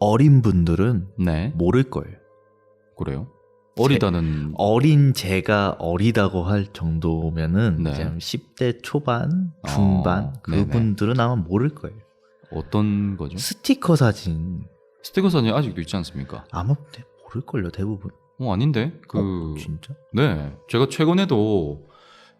어린 분들은 네. 모를 거예요. 그래요? 어리다는 어린 제가 어리다고 할 정도면은 네. 이제 한 10대 초반, 어, 중반 네네. 그분들은 아마 모를 거예요. 어떤 거죠? 스티커 사진 스티커 사진이 아직도 있지 않습니까? 아마 대- 모를 걸요 대부분. 어 아닌데 그 어, 진짜? 네, 제가 최근에도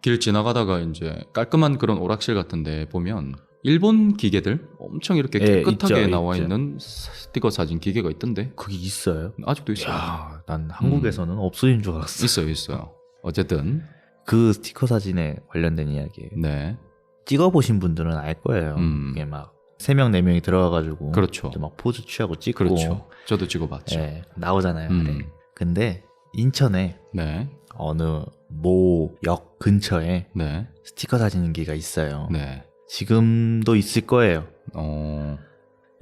길 지나가다가 이제 깔끔한 그런 오락실 같은데 보면 일본 기계들 엄청 이렇게 예, 깨끗하게 있죠, 나와 있죠. 있는 스티커 사진 기계가 있던데 그게 있어요? 아직도 있어요. 야, 난 한국에서는 없어진 줄 알았어. 있어요, 있어요. 어쨌든 그 스티커 사진에 관련된 이야기예요. 네, 찍어보신 분들은 알 거예요. 음. 이게 막세명네 명이 들어가가지고 그렇죠. 막 포즈 취하고 찍고 그렇죠. 저도 찍어봤죠. 예, 나오잖아요. 음. 네. 근데 인천에 네, 어느 모 역 근처에 네, 스티커 사진기가 있어요. 네. 지금도 있을 거예요. 어,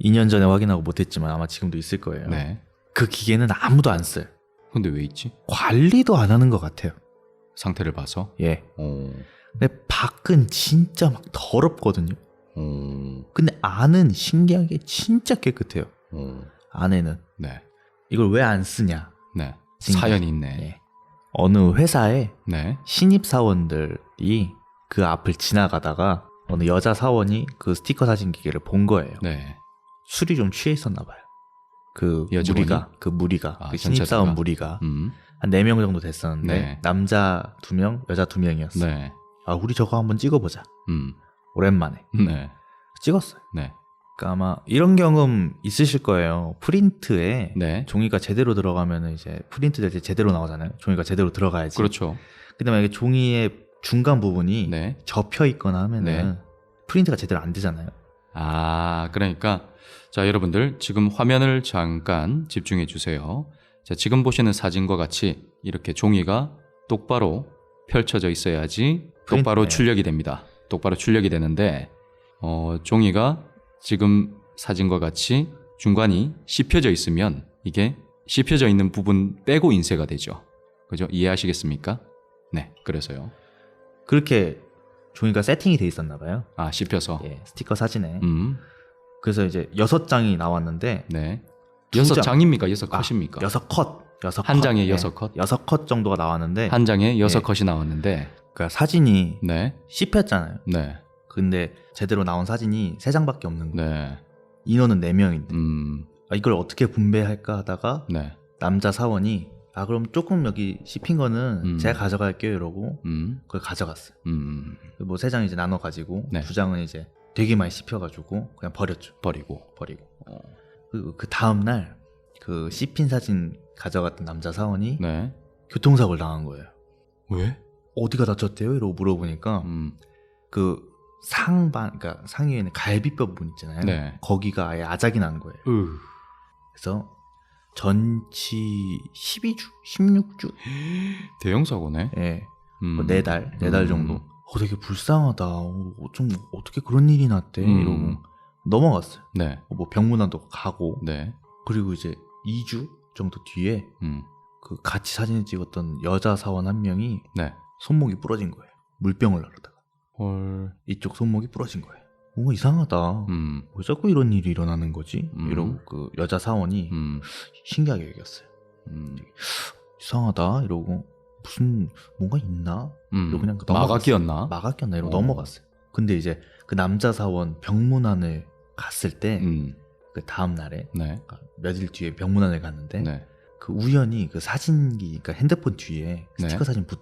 2년 전에 확인하고 못했지만 아마 지금도 있을 거예요. 네. 그 기계는 아무도 안 써요. 근데 왜 있지? 관리도 안 하는 것 같아요. 상태를 봐서. 예. 어, 근데 밖은 진짜 막 더럽거든요. 어, 근데 안은 신기하게 진짜 깨끗해요. 어, 안에는 네, 이걸 왜 안 쓰냐? 네. 사연이 있네. 예. 어느 회사에 네, 신입 사원들이 그 앞을 지나가다가 어느 여자 사원이 그 스티커 사진 기계를 본 거예요. 네. 술이 좀 취해 있었나 봐요. 그 여직원이? 무리가 그 무리가 아, 그 신입 경찰서가? 사원 무리가 음, 한 네 명 정도 됐었는데 네. 남자 두 명, 여자 두 명이었어. 요 네, 아 우리 저거 한번 찍어보자. 음, 오랜만에 네, 찍었어요. 네, 그러니까 아마 이런 경험 있으실 거예요. 프린트에 네. 종이가 제대로 들어가면 이제 프린트 될 때 제대로 나오잖아요. 종이가 제대로 들어가야지. 그렇죠. 근데 만약에 종이의 중간 부분이 네. 접혀 있거나 하면은 네. 프린트가 제대로 안 되잖아요. 아, 그러니까 자, 여러분들 지금 화면을 잠깐 집중해 주세요. 자, 지금 보시는 사진과 같이 이렇게 종이가 똑바로 펼쳐져 있어야지 똑바로 프린트, 네. 출력이 됩니다. 똑바로 출력이 되는데 어, 종이가 지금 사진과 같이 중간이 씹혀져 있으면 이게 씹혀져 있는 부분 빼고 인쇄가 되죠. 그죠? 이해하시겠습니까? 네, 그래서요. 그렇게 종이가 세팅이 돼 있었나 봐요. 아, 씹혀서. 예, 스티커 사진에. 음, 그래서 이제 여섯 장이 나왔는데 네. 두 여섯 장. 장입니까? 여섯 아, 컷입니까? 여섯 컷, 여섯 한 컷. 장에 예, 여섯 컷? 여섯 컷 정도가 나왔는데 한 장에 여섯 예. 컷이 나왔는데, 그러니까 사진이 네, 씹혔잖아요. 네, 근데 제대로 나온 사진이 세 장밖에 없는 거예요. 네, 인원은 네 명인데 음, 아, 이걸 어떻게 분배할까 하다가 네, 남자 사원이 아 그럼 조금 여기 씹힌 거는 음. 제가 가져갈게요 이러고 음, 그걸 가져갔어요. 음, 뭐 세 장 이제 나눠 가지고 네. 두 장은 이제 되게 많이 씹혀가지고 그냥 버렸죠. 버리고, 버리고. 어, 그리고 그 다음 날그 씹힌 사진 가져갔던 남자 사원이 네, 교통사고를 당한 거예요. 왜? 어디가 다쳤대요? 이러고 물어보니까 음, 그 상반, 그러니까 상위에 있는 갈비뼈 부분 있잖아요. 네. 거기가 아예 아작이 난 거예요. 으, 그래서 전치 12주, 16주, 대형 사고네. 예, 음, 뭐네 달, 네달 음, 정도. 어, 되게 불쌍하다. 어, 좀 어떻게 그런 일이 났대? 음. 이러고 넘어갔어요. 네, 어, 뭐 병문안도 가고 네, 그리고 이제 2주 정도 뒤에 음, 그 같이 사진을 찍었던 여자 사원 한 명이 네, 손목이 부러진 거예요. 물병을 나르다가 헐, 이쪽 손목이 부러진 거예요. 뭔가 이상하다. 음, 왜 자꾸 이런 일이 일어나는 거지? 음. 이러고 그 여자 사원이 음, 신기하게 얘기했어요. 음, 이상하다 이러고 무슨 뭔가 있나? 음. 이거 그냥. 마가 끼었나? 마가 꼈나 이러고 어. 넘어갔어요. 근데 이제 그 남자 사원 병문안을 갔을 때그 음, 다음 날에 네, 며칠 뒤에 병문안을 갔는데 네, 그 우연히 그 사진기 그러니까 핸드폰 뒤에 네. 스티커 사진 붙,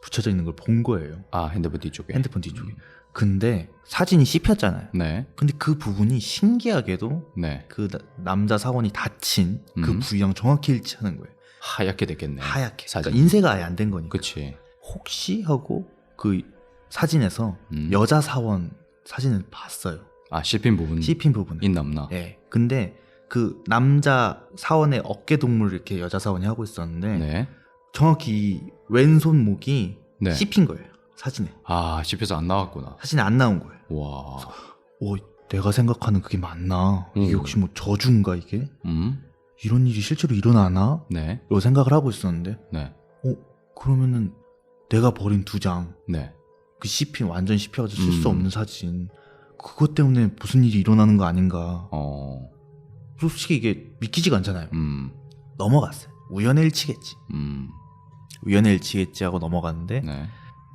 붙여져 있는 걸 본 거예요. 아 핸드폰 뒤쪽에. 핸드폰 뒤쪽에. 음, 근데 사진이 씹혔잖아요. 네, 근데 그 부분이 신기하게도 네, 그 나- 남자 사원이 다친 그 음. 부위랑 정확히 일치하는 거예요. 하얗게 됐겠네. 하얗게. 사진. 그러니까 인쇄가 아예 안 된 거니까. 그치. 혹시 하고 그 사진에서 음. 여자 사원 사진을 봤어요. 아 씹힌 부분 씹힌 부분. 있나 없나? 예. 근데 그 남자 사원의 어깨 동무를 이렇게 여자 사원이 하고 있었는데 네. 정확히 이 왼손목이 네. 씹힌 거예요. 사진에. 아 씹혀서 안 나왔구나. 사진에 안 나온 거예요. 와. 오, 내가 생각하는 그게 맞나? 이게 음. 혹시 뭐 저주인가 이게? 음. 이런 일이 실제로 일어나나? 네. 요 생각을 하고 있었는데, 네. 어, 그러면은 내가 버린 두 장, 네. 그 씹힌, 완전 씹혀가지고 쓸 수 음. 없는 사진, 그것 때문에 무슨 일이 일어나는 거 아닌가 어. 솔직히 이게 믿기지가 않잖아요. 음. 넘어갔어요. 우연의 일치겠지. 음. 우연의 일치겠지 하고 넘어갔는데 네.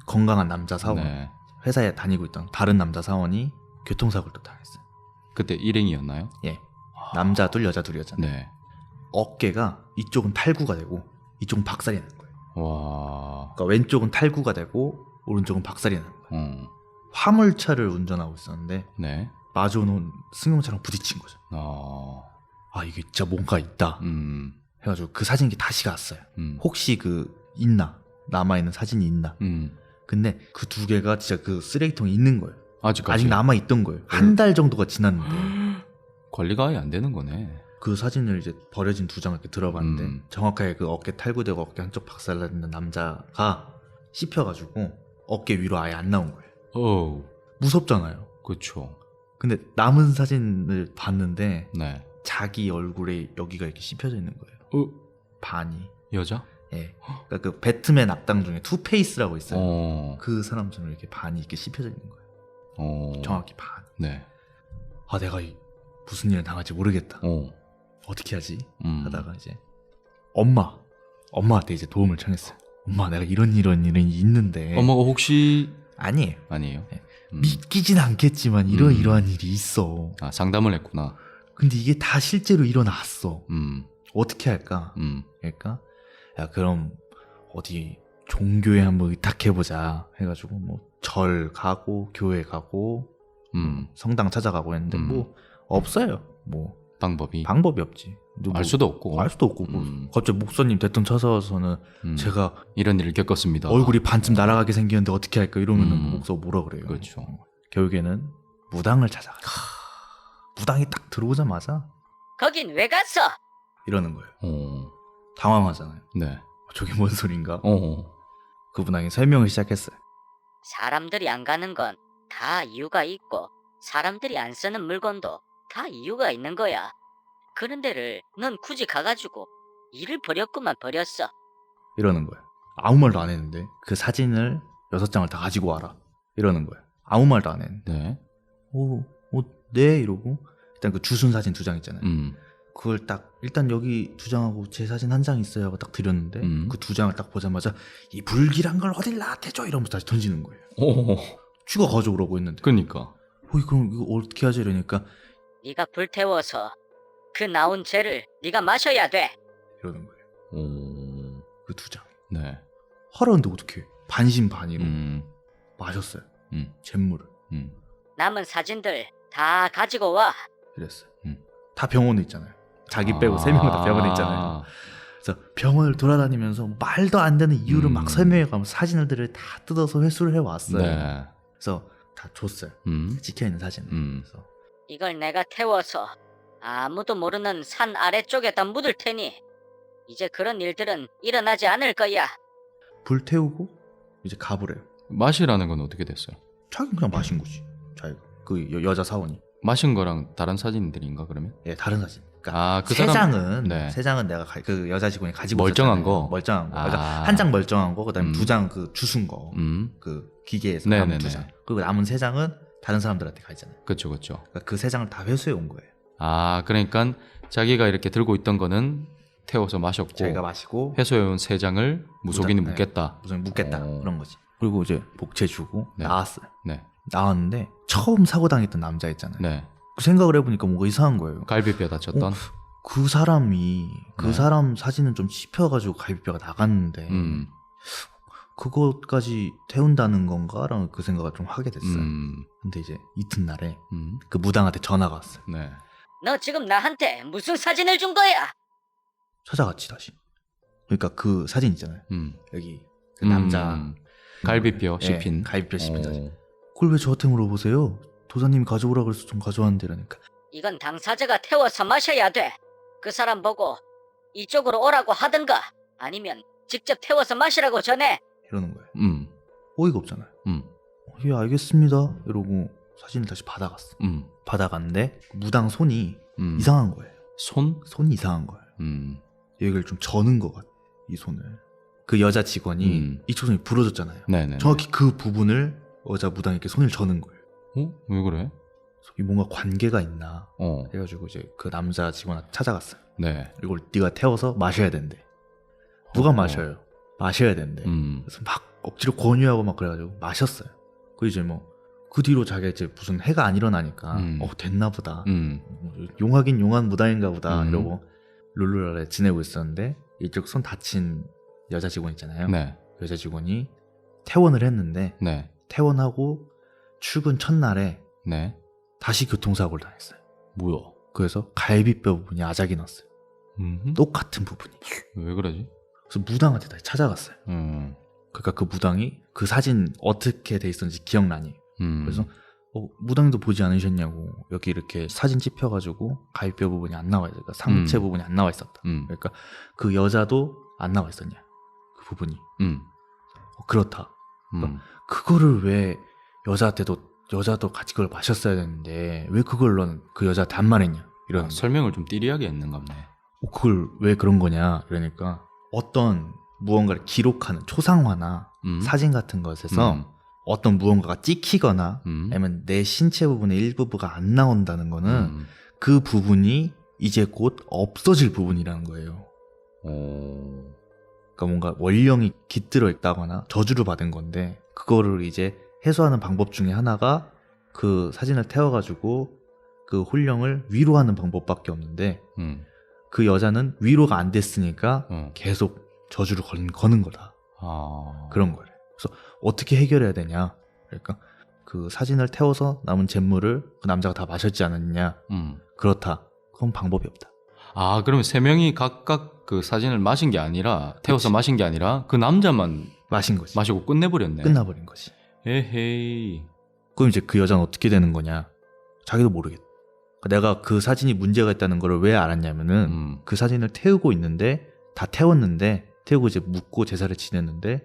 건강한 남자 사원 네. 회사에 다니고 있던 다른 남자 사원이 교통사고를 또 당했어요. 그때 일행이었나요? 예. 남자 둘 여자 둘이었잖아요. 네. 어깨가 이쪽은 탈구가 되고 이쪽은 박살이 나는 거예요. 와. 그러니까 왼쪽은 탈구가 되고 오른쪽은 박살이 나는 거예요. 어. 화물차를 운전하고 있었는데 네. 마주오는 승용차랑 부딪힌 거죠. 어. 아 이게 진짜 뭔가 있다 음. 해가지고 그 사진기 다시 갔어요. 음. 혹시 그 있나 남아 있는 사진이 있나? 음. 근데 그 두 개가 진짜 그 쓰레기통에 있는 거예요. 아직까지 아직 남아 있던 거예요. 한 달 정도가 지났는데 관리가 아예 안 되는 거네. 그 사진을 이제 버려진 두 장을 이렇게 들어봤는데 음. 정확하게 그 어깨 탈구되고 어깨 한쪽 박살나는 남자가 씹혀가지고 어깨 위로 아예 안 나온 거예요. 어. 무섭잖아요. 그렇죠. 근데 남은 사진을 봤는데 네. 자기 얼굴에 여기가 이렇게 씹혀져 있는 거예요. 어. 반이. 여자? 예. 그러니까 그 배트맨 악당 중에 투페이스라고 있어요. 어. 그 사람처럼 이렇게 반이 이렇게 씹혀져 있는 거예요. 어. 정확히 반. 네. 아 내가 이 무슨 일을 당할지 모르겠다. 어. 어떻게 하지? 음. 하다가 이제 엄마 엄마한테 이제 도움을 청했어요. 엄마 내가 이런 이런 일이 있는데 엄마가 혹시 아니에요. 아니에요? 네. 음. 믿기진 않겠지만 이러 음. 이러한 일이 있어. 아, 상담을 했구나. 근데 이게 다 실제로 일어났어. 음. 어떻게 할까? 음. 그러니까 야 그럼 어디 종교에 한번 의탁해보자 해가지고 뭐 절 가고 교회 가고 음. 성당 찾아가고 했는데 음. 뭐 없어요. 뭐 방법이 방법이 없지. 뭐 알 수도 없고. 알 수도 없고 뭐 음. 갑자기 목사님 대통 찾아와서는 음. 제가 이런 일을 겪었습니다. 얼굴이 반쯤 날아가게 생겼는데 어떻게 할까 이러면은 음. 목사 뭐라 그래요. 그렇죠. 어, 결국에는 무당을 찾아가. 무당이 딱 들어오자마자 거긴 왜 갔어? 이러는 거예요. 어. 당황하잖아요. 네. 저게 뭔 소린가? 어. 그 무당이 설명을 시작했어요. 사람들이 안 가는 건 다 이유가 있고 사람들이 안 쓰는 물건도 다 이유가 있는 거야. 그런 데를 넌 굳이 가가지고 일을 버렸구만 버렸어. 이러는 거예요. 아무 말도 안 했는데 그 사진을 여섯 장을 다 가지고 와라. 이러는 거예요. 아무 말도 안 했는데. 네. 오, 오, 네 이러고 일단 그 주순 사진 두 장 있잖아요. 음. 그걸 딱 일단 여기 두 장하고 제 사진 한 장 있어요 하고 딱 드렸는데 음. 그 두 장을 딱 보자마자 이 불길한 걸 어딜 나한테 줘 이러면서 다시 던지는 거예요. 오. 쥐가 가져오라고 했는데 그러니까. 어, 그럼 이거 어떻게 하지 이러니까 네가 불태워서 그 나온 죄를 네가 마셔야 돼. 이러는 거예요. 오. 그 두 장. 네. 하라는데 어떻게 반신반의로 음. 마셨어요. 음. 잿물을 음. 남은 사진들 다 가지고 와. 이랬어요. 음. 다 병원에 있잖아요. 자기 빼고 세 명은 다 병원에 있잖아요. 그래서 병원을 돌아다니면서 말도 안 되는 이유를 음. 막 설명해가면서 사진들을 다 뜯어서 회수를 해왔어요. 네. 그래서 다 줬어요. 음. 찍혀 있는 사진. 음. 그래서 이걸 내가 태워서 아무도 모르는 산 아래쪽에다 묻을 테니 이제 그런 일들은 일어나지 않을 거야. 불 태우고 이제 가보래요. 맛이라는 건 어떻게 됐어요? 자기는 그냥 마신 거지. 자기가 그 여, 여자 사원이. 마신 거랑 다른 사진들인가 그러면? 예, 다른 사진. 그러니까 아, 그세 사람 장은 네. 세 장은 내가 가- 그 여자 직원이 가지고 멀쩡한 있었잖아요. 거? 멀쩡한 거. 아. 그러니까 한 장 멀쩡한 거, 그다음에 음. 두장 그 주순 거, 음. 그 기계에서 네네네. 남은 두 장. 그리고 남은 세 장은 다른 사람들한테 가 있잖아요. 그렇죠, 그렇죠. 그러니까 그 세 장을 다 회수해 온 거예요. 아, 그러니까 자기가 이렇게 들고 있던 거는 태워서 마셨고 자기가 마시고 해소해온 세 장을 무속인이 네. 묻겠다. 무슨 묻겠다 어. 그런 거지. 그리고 이제 복채 주고 네. 나왔어요. 네, 나왔는데 처음 사고 당했던 남자 있잖아요. 네. 그 생각을 해보니까 뭔가 이상한 거예요. 갈비뼈 다쳤던. 그 사람이 그 네. 사람 사진은 좀 씹혀가지고 갈비뼈가 나갔는데 음, 그것까지 태운다는 건가라는 그 생각을 좀 하게 됐어요. 음, 근데 이제 이튿날에 음. 그 무당한테 전화가 왔어요. 네. 너 지금 나한테 무슨 사진을 준 거야? 찾아갔지 다시. 그러니까 그 사진 있잖아요. 음. 여기 그 남자 음. 갈비뼈 예, 씹힌. 갈비뼈 씹힌 어. 사진. 그걸 왜 저한테 물어보세요? 도사님이 가져오라 그래서 좀 가져왔는데 이러니까 이건 당사자가 태워서 마셔야 돼. 그 사람 보고 이쪽으로 오라고 하든가 아니면 직접 태워서 마시라고 전해. 이러는 거예요. 음, 어이가 없잖아요. 음, 어, 예 알겠습니다. 이러고 사진을 다시 받아갔어. 음, 받아갔는데 무당 손이 음. 이상한 거예요. 손? 손이 이상한 거예요. 음, 여기를 좀 저는 것 같아. 이 손을. 그 여자 직원이 음. 이쪽 손이 부러졌잖아요. 네네. 정확히 그 부분을 여자 무당에게 손을 저는 거예요. 어? 왜 그래? 이 뭔가 관계가 있나 어. 해가지고 이제 그 남자 직원한테 찾아갔어요. 네. 이걸 네가 태워서 마셔야 된대. 누가 어. 마셔요? 마셔야 된대. 음. 그래서 막 억지로 권유하고 막 그래가지고 마셨어요. 그 이제 뭐 그 뒤로 자기가 이제 무슨 해가 안 일어나니까 음. 어 됐나 보다. 음. 뭐 용하긴 용한 무당인가 보다 음. 이러고 룰루랄에 지내고 있었는데 이쪽 손 다친 여자 직원 있잖아요. 네. 그 여자 직원이 퇴원을 했는데 네. 퇴원하고 출근 첫날에 네. 다시 교통사고를 당했어요. 뭐야? 그래서 갈비뼈 부분이 아작이 났어요. 음. 똑같은 부분이. 왜 그러지? 그래서 무당한테 다시 찾아갔어요. 음. 그러니까 그 무당이 그 사진 어떻게 돼 있었는지 기억나니? 음. 그래서 어, 무당도 보지 않으셨냐고 여기 이렇게 사진 찝혀가지고 갈비뼈 부분이 안 나와 있어. 그러니까 상체 음. 부분이 안 나와 있었다. 음. 그러니까 그 여자도 안 나와 있었냐? 그 부분이 음. 어, 그렇다. 음. 그거를 왜 여자한테도 여자도 같이 그걸 마셨어야 되는데 왜 그걸 넌 그 여자한테 안 말했냐? 이런 아, 설명을 좀 띠리하게 했는 갑네. 어, 그걸 왜 그런 거냐? 그러니까 어떤 무언가를 기록하는 초상화나 음. 사진 같은 것에서 음. 어떤 무언가가 찍히거나 음. 아니면 내 신체 부분의 일부분가 안 나온다는 거는 음. 그 부분이 이제 곧 없어질 부분이라는 거예요. 어. 그러니까 뭔가 원령이 깃들어 있다거나 저주를 받은 건데 그거를 이제 해소하는 방법 중에 하나가 그 사진을 태워가지고 그 홀령을 위로하는 방법밖에 없는데 음. 그 여자는 위로가 안 됐으니까 어. 계속 저주를 건, 거는 거다. 아. 그런 거래. 그래서 어떻게 해결해야 되냐? 그러니까 그 사진을 태워서 남은 잿물을 그 남자가 다 마셨지 않았느냐? 음. 그렇다. 그건 방법이 없다. 아, 그러면 세 명이 각각 그 사진을 마신 게 아니라 태워서 그치. 마신 게 아니라 그 남자만 마신 거지. 마시고 끝내버렸네. 끝나버린 거지. 에헤이. 그럼 이제 그 여자는 어떻게 되는 거냐? 자기도 모르겠다. 내가 그 사진이 문제가 있다는 걸 왜 알았냐면은 음. 그 사진을 태우고 있는데 다 태웠는데 태우고 이제 묻고 제사를 지냈는데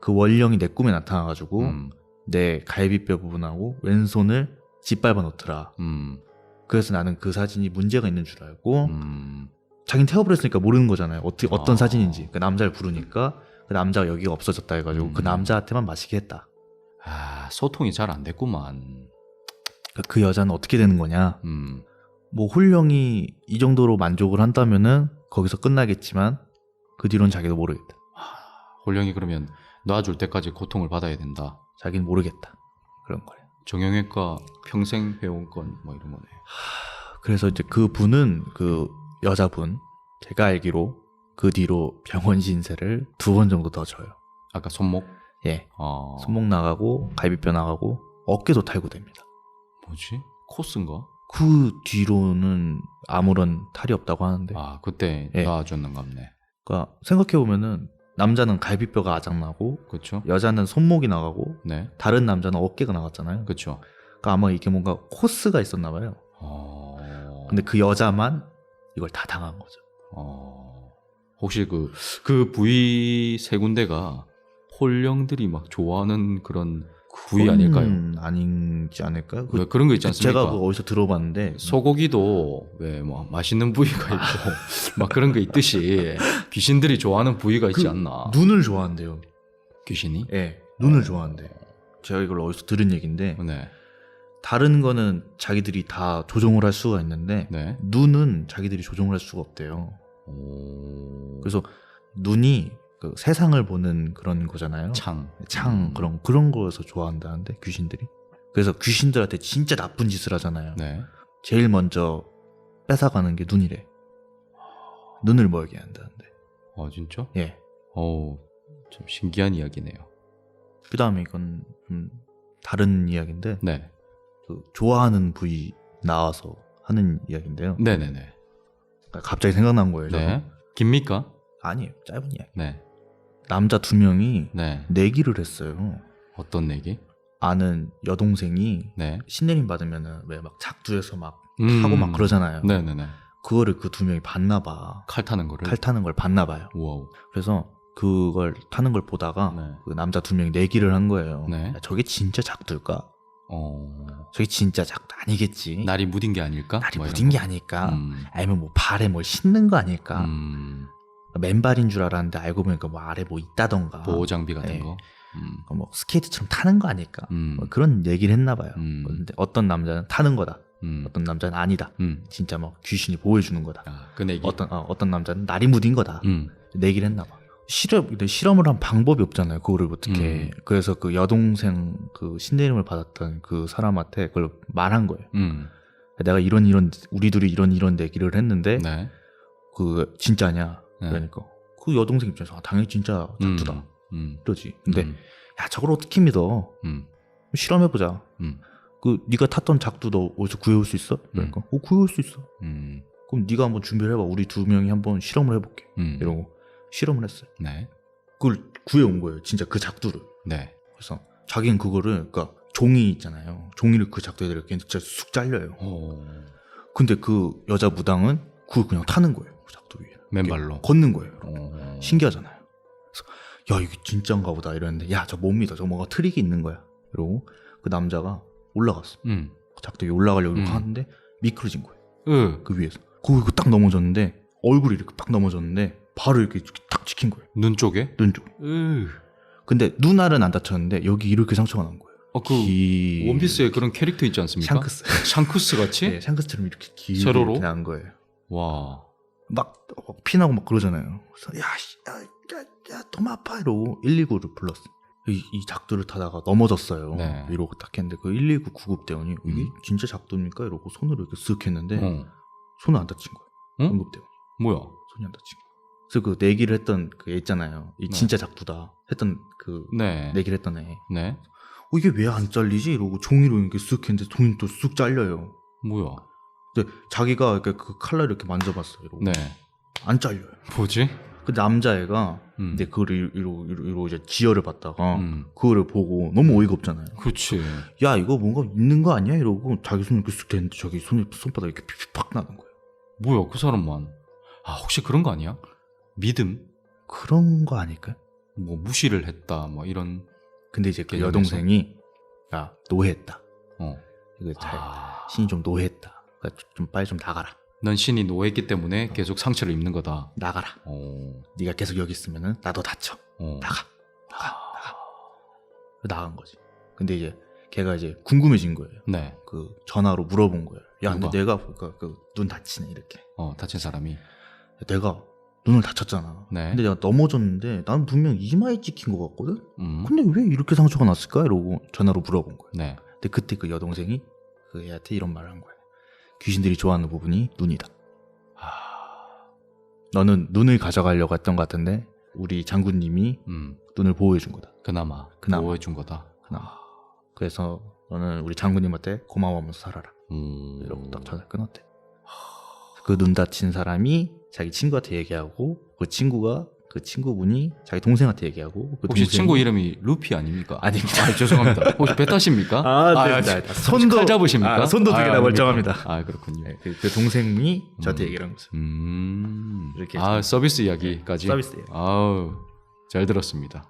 그 원령이 내 꿈에 나타나가지고 음. 내 갈비뼈 부분하고 왼손을 짓밟아 놓더라. 음. 그래서 나는 그 사진이 문제가 있는 줄 알고 음. 자긴 태워버렸으니까 모르는 거잖아요. 어떻게 어떤 아. 사진인지. 그 남자를 부르니까 그 남자가 여기가 없어졌다 해가지고 음. 그 남자한테만 마시게 했다. 아, 소통이 잘 안 됐구만. 그- 그 여자는 어떻게 되는 거냐? 음. 뭐 홀령이 이 정도로 만족을 한다면은 거기서 끝나겠지만 그 뒤로는 자기도 모르겠다. 홀령이 그러면 놔줄 때까지 고통을 받아야 된다. 자기는 모르겠다. 그런 거래. 정형외과 평생 회원권 뭐 이런 거네. 그래서 이제 그 분은 그 여자분 제가 알기로 그 뒤로 병원 신세를 두 번 정도 더 져요. 아까 손목? 예. 아. 손목 나가고 갈비뼈 나가고 어깨도 탈구됩니다. 뭐지? 코스인가? 그 뒤로는 아무런 탈이 없다고 하는데 아, 그때 예. 놔줬는가 보네. 그러니까 생각해 보면은 남자는 갈비뼈가 아작나고 그렇죠? 여자는 손목이 나가고 네. 다른 남자는 어깨가 나갔잖아요. 그렇죠. 그러니까 아마 이게 뭔가 코스가 있었나 봐요. 어. 근데 그 여자만 이걸 다 당한 거죠. 어. 혹시 그, 그 부위 세 군데가 홀령들이 막 좋아하는 그런 부위 아닐까요? 음, 아니지 않을까요? 왜 그런 거 있지 않습니까? 제가 그거 어디서 들어봤는데 소고기도 왜 뭐 맛있는 부위가 있고 막 그런 게 있듯이 귀신들이 좋아하는 부위가 있지 그 않나? 눈을 좋아한대요. 귀신이? 예, 눈을 좋아한대. 제가 이걸 어디서 들은 얘기인데 네. 다른 거는 자기들이 다 조종을 할 수가 있는데 네. 눈은 자기들이 조종을 할 수가 없대요. 오. 그래서 눈이 그 세상을 보는 그런 거잖아요. 창. 창 음. 그런 그런 거에서 좋아한다는데 귀신들이. 그래서 귀신들한테 진짜 나쁜 짓을 하잖아요. 네. 제일 먼저 뺏어가는 게 눈이래. 눈을 멀게 한다는데. 어 진짜? 예. 어우 좀 신기한 이야기네요. 그 다음에 이건 좀 다른 이야기인데 네. 그 좋아하는 부위 나와서 하는 이야기인데요. 네네네. 그러니까 갑자기 생각난 거예요. 저도. 네. 깁니까? 아니에요. 짧은 이야기. 네. 남자 두 명이 네. 내기를 했어요. 어떤 내기? 아는 여동생이 네. 신내림 받으면은 왜 막 작두에서 막 음. 하고 막 그러잖아요. 네네네. 그거를 그 두 명이 봤나 봐. 칼 타는 거를. 칼 타는 걸 봤나 봐요. 와우. 그래서 그걸 타는 걸 보다가 네. 그 남자 두 명이 내기를 한 거예요. 네. 야, 저게 진짜 작두일까? 어. 저게 진짜 작두 아니겠지. 날이 묻은 게 아닐까? 날이 뭐 묻은 게 거. 아닐까? 음. 아니면 뭐 발에 뭘 신는 거 아닐까? 음. 맨발인 줄 알았는데 알고 보니까 뭐 아래 뭐 있다던가. 보호 장비 같은 네. 거. 음. 뭐 스케이트처럼 타는 거 아닐까? 음. 뭐 그런 얘기를 했나 봐요. 음. 근데 어떤 남자는 타는 거다. 음. 어떤 남자는 아니다. 음. 진짜 막 귀신이 보여주는 거다. 아, 그 내기. 어떤 어, 어떤 남자는 날이 무딘 거다. 음. 내기를 했나 봐. 실험 실험을 한 방법이 없잖아요. 그거를 어떻게? 음. 그래서 그 여동생 그 신내 이름을 받았던 그 사람한테 그걸 말한 거예요. 음. 내가 이런 이런 우리 둘이 이런 이런 내기를 했는데 네. 그 진짜냐? 네. 그러니까 그 여동생 입장에서 아, 당연히 진짜 작두다. 음. 음. 이러지. 근데 음. 야 저걸 어떻게 믿어? 음. 실험해 보자. 음. 그 네가 탔던 작두 너 어디서 구해올 수 있어? 그러니까 어 구해올 수 있어. 음. 그럼 네가 한번 준비를 해봐. 우리 두 명이 한번 실험을 해볼게. 음. 이러고 실험을 했어요. 네. 그걸 구해온 거예요. 진짜 그 작두를. 네. 그래서 자기는 그거를 그러니까 종이 있잖아요. 종이를 그 작두에 이렇게 진짜 쑥 잘려요. 오. 근데 그 여자 무당은 그걸 그냥 타는 거예요. 그 작두 위에. 맨발로. 걷는 거예요. 오. 신기하잖아요. 그래서 야 이게 진짜인가 보다 이랬는데 야 저 못 믿어. 저 뭔가 트릭이 있는 거야. 이러고 그 남자가 올라갔어. 음. 위에 올라가려고 음. 하는데 미끄러진 거예요. 으. 그 위에서. 거기 딱 넘어졌는데 얼굴이 이렇게 딱 넘어졌는데 바로 이렇게 딱 찍힌 거예요. 눈 쪽에? 눈 쪽. 으. 근데 눈알은 안 다쳤는데 여기 이렇게 상처가 난 거예요. 어, 그 기- 원피스에 그런 캐릭터 있지 않습니까? 샹크스. 샹크스 같이? 네, 샹크스처럼 이렇게 길게 세로로? 난 거예요. 와. 막, 막 피나고 막 그러잖아요. 그래서 야, 씨, 야, 야, 야, 너무 아파 이러고 119를 불렀어. 이, 이 작두를 타다가 넘어졌어요. 네. 이러고 딱 했는데 그 119 구급대원이 이게 음. 진짜 작두입니까? 이러고 손으로 이렇게 쓱 했는데 어. 손은 안 다친 거예요. 응? 응급대원 뭐야? 손이 안 다친 거예요. 그래서 그 내기를 했던 그 애 있잖아요. 이 네. 진짜 작두다 했던 그 네. 내기를 했던 애. 네. 어, 이게 왜 안 잘리지? 이러고 종이로 이렇게 쓱 했는데 종이 또 쑥 잘려요. 뭐야? 근데 자기가 이렇게 그 칼날 이렇게 만져봤어요. 이러고 네. 안 잘려요. 뭐지? 그 남자애가 음. 근데 그거를 이러고, 이러고, 이러고 이제 지혈을 받다가 음. 그거를 보고 너무 어이가 없잖아요. 그렇지. 야 이거 뭔가 있는 거 아니야? 이러고 자기 손을 이렇게 쓱 대는데 자기 손 손바닥 이렇게 픽픽 팍 나는 거예요. 뭐야? 그 사람만. 아, 혹시 그런 거 아니야? 믿음? 그런 거 아닐까요? 뭐 무시를 했다. 뭐 이런 근데 이제 그? 여동생이 야 노예했다. 어. 이거 잘 아. 신이 좀 노예했다. 그러니까 좀 빨리 좀 나가라. 넌 신이 노했기 때문에 계속 상처를 입는 거다. 나가라. 어. 네가 계속 여기 있으면은 나도 다쳐. 어. 나가. 나가. 나가. 나간 거지. 근데 이제 걔가 이제 궁금해진 거예요. 네. 그 전화로 물어본 거예요. 야, 근데 누가? 내가 보니까 그눈 다치네 이렇게. 어, 다친 사람이. 내가 눈을 다쳤잖아. 네. 근데 내가 넘어졌는데 나는 분명 이마에 찍힌 것 같거든. 음. 근데 왜 이렇게 상처가 났을까? 이러고 전화로 물어본 거예요. 네. 근데 그때 그 여동생이 그 애한테 이런 말을 한 거예요. 귀신들이 좋아하는 부분이 눈이다. 너는 눈을 가져가려고 했던 것 같은데 우리 장군님이 음. 눈을 보호해 준 거다. 그나마 그나마. 보호해 준 거다. 그나마. 그래서 너는 우리 장군님한테 고마워하면서 살아라. 음. 이러고 딱 전화 끊었대. 그눈 다친 사람이 자기 친구한테 얘기하고 그 친구가 그 친구분이 자기 동생한테 얘기하고 그 혹시 동생이- 친구 이름이 루피 아닙니까? 아닙니다. 아, 죄송합니다. 혹시 배 타십니까? 아, 네, 아, 네, 아, 네. 손도- 칼 잡으십니까? 아, 손도 두 개나 아닙니까? 멀쩡합니다. 아 그렇군요. 네, 그, 그 동생이 저한테 음. 얘기를 한 거죠. 음. 이렇게 아 좀- 서비스 이야기까지. 서비스. 아우 잘 들었습니다.